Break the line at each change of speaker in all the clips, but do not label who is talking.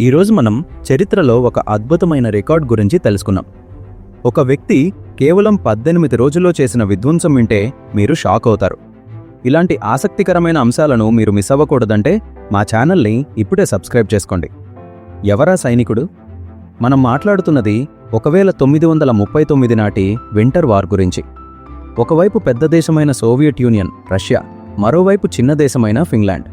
ఈరోజు మనం చరిత్రలో ఒక అద్భుతమైన రికార్డ్ గురించి తెలుసుకున్నాం. ఒక వ్యక్తి కేవలం పద్దెనిమిది రోజుల్లో చేసిన విధ్వంసం వింటే మీరు షాక్ అవుతారు. ఇలాంటి ఆసక్తికరమైన అంశాలను మీరు మిస్ అవ్వకూడదంటే మా ఛానల్ని ఇప్పుడే సబ్స్క్రైబ్ చేసుకోండి. ఎవరా సైనికుడు? మనం మాట్లాడుతున్నది ఒకవేళ తొమ్మిది వందల ముప్పై తొమ్మిది నాటి వింటర్ వార్ గురించి. ఒకవైపు పెద్ద దేశమైన సోవియట్ యూనియన్ రష్యా మరోవైపు చిన్న దేశమైన ఫిన్లాండ్.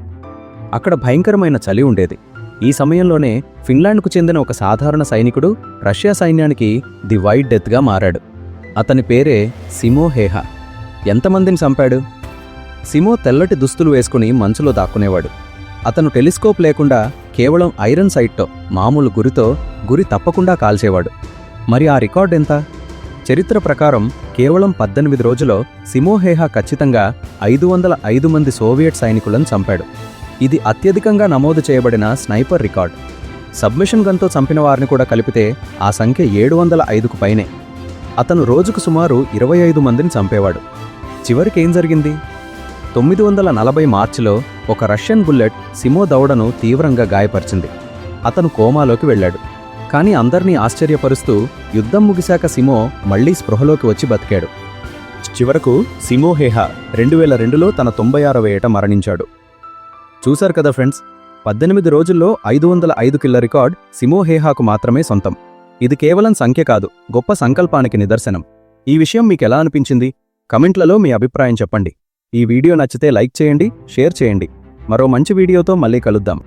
అక్కడ భయంకరమైన చలి ఉండేది. ఈ సమయంలోనే ఫిన్లాండ్కు చెందిన ఒక సాధారణ సైనికుడు రష్యా సైన్యానికి ది వైట్ డెత్గా మారాడు. అతని పేరే సిమో హేహా. ఎంతమందిని చంపాడు? సిమో తెల్లటి దుస్తులు వేసుకుని మంచులో దాక్కునేవాడు. అతను టెలిస్కోప్ లేకుండా కేవలం ఐరన్ సైట్తో మామూలు గురితో గురి తప్పకుండా కాల్చేవాడు. మరి ఆ రికార్డ్ ఎంత? చరిత్ర ప్రకారం కేవలం పద్దెనిమిది రోజులో సిమోహేహా ఖచ్చితంగా ఐదు వందల ఐదు మంది సోవియట్ సైనికులను చంపాడు. ఇది అత్యధికంగా నమోదు చేయబడిన స్నైపర్ రికార్డ్. సబ్మిషన్ గన్తో చంపిన వారిని కూడా కలిపితే ఆ సంఖ్య ఏడు వందల ఐదుకు పైనే. అతను రోజుకు సుమారు ఇరవై ఐదు మందిని చంపేవాడు. చివరికి ఏం జరిగింది? తొమ్మిది వందల నలభై మార్చిలో ఒక రష్యన్ బుల్లెట్ సిమో దౌడను తీవ్రంగా గాయపరిచింది. అతను కోమాలోకి వెళ్ళాడు. కానీ అందర్నీ ఆశ్చర్యపరుస్తూ యుద్ధం ముగిశాక సిమో మళ్ళీ స్పృహలోకి వచ్చి బతికాడు. చివరకు సిమోహేహ రెండు వేల రెండులో తన తొంభై ఆరవ ఏట మరణించాడు. చూశారు కదా ఫ్రెండ్స్? పద్దెనిమిది రోజుల్లో ఐదు వందల ఐదు కిల్ల రికార్డ్ సిమోహేహాకు మాత్రమే సొంతం. ఇది కేవలం సంఖ్య కాదు గొప్ప సంకల్పానికి నిదర్శనం. ఈ విషయం మీకెలా అనిపించింది? కమెంట్లలో మీ అభిప్రాయం చెప్పండి. ఈ వీడియో నచ్చితే లైక్ చేయండి షేర్ చేయండి. మరో మంచి వీడియోతో మళ్ళీ కలుద్దాం.